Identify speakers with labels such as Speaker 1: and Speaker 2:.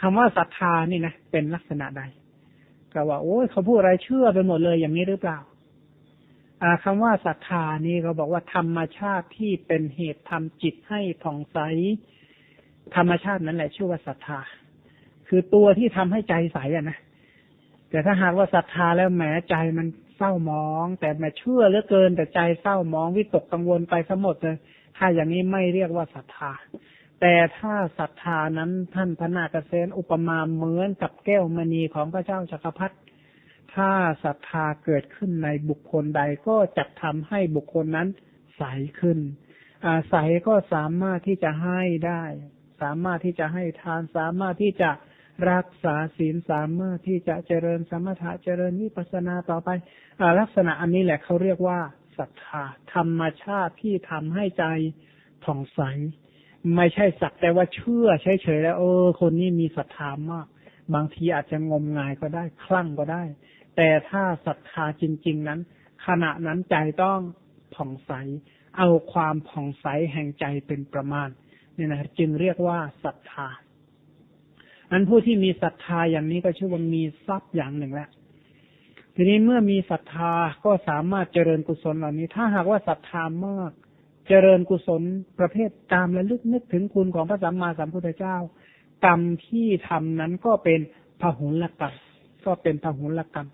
Speaker 1: คำว่าศรัทธานี่นะเป็นลักษณะใดก็ว่า โอ้ยเขาพูดอะไรเชื่อไปหมดเลยอย่างนี้หรือเปล่า อ่าคำว่าศรัทธานี่เขาบอกว่าธรรมชาติที่เป็นเหตุทำจิตให้ผ่องใส ธรรมชาตินั้นแหละชื่อว่าศรัทธา คือตัวที่ทำให้ใจใสอะนะแต่ถ้าหากว่าศรัทธาแล้วแหมใจมันเศร้ามอง แต่แหมเชื่อเหลือเกินแต่ใจเศร้ามองวิตกกังวลไปทั้งหมดเลยถ้าอย่างนี้ไม่เรียกว่าศรัทธา แต่ถ้าศรัทธานั้นท่านพระนาคเษนอุปมาเหมือนกับแก้วมณีของพระเจ้าจักรพรรดิถ้าศรัทธาเกิดขึ้นในบุคคลใดก็จะทำให้บุคคลนั้นใสขึ้นใสก็สามารถที่จะให้ได้ สามารถที่จะให้ทานสามารถที่จะรักษาศีลสามารถที่จะเจริญสมถะเจริญวิปัสนาต่อไปอลักษณะอันนี้แหละเขาเรียกว่าศรัทธาธรรมชาติที่ทำให้ใจผ่องใส ไม่ใช่สักแต่ว่าเชื่อเฉยๆแล้วเออ คนนี้มีศรัทธามาก บางทีอาจจะงมงายก็ได้ คลั่งก็ได้ แต่ถ้าศรัทธาจริง ๆ นั้น ขณะนั้นใจต้องผ่องใส เอาความผ่องใสแห่งใจเป็นประมาณเนี่ยนะจึงเรียกว่าศรัทธาอันผู้ที่มีศรัทธาอย่างนี้ก็ชื่อว่ามีทรัพย์อย่างหนึ่งแล้วทีนี้เมื่อมีศรัทธาก็สามารถเจริญกุศลเหล่านี้ ถ้าหากว่าศรัทธามาก เจริญกุศลประเภทตามและลึกนึกถึงคุณของพระสัมมาสัมพุทธเจ้า กรรมที่ทำนั้นก็เป็นพหุลกรรมก็เป็นพหุลกรรม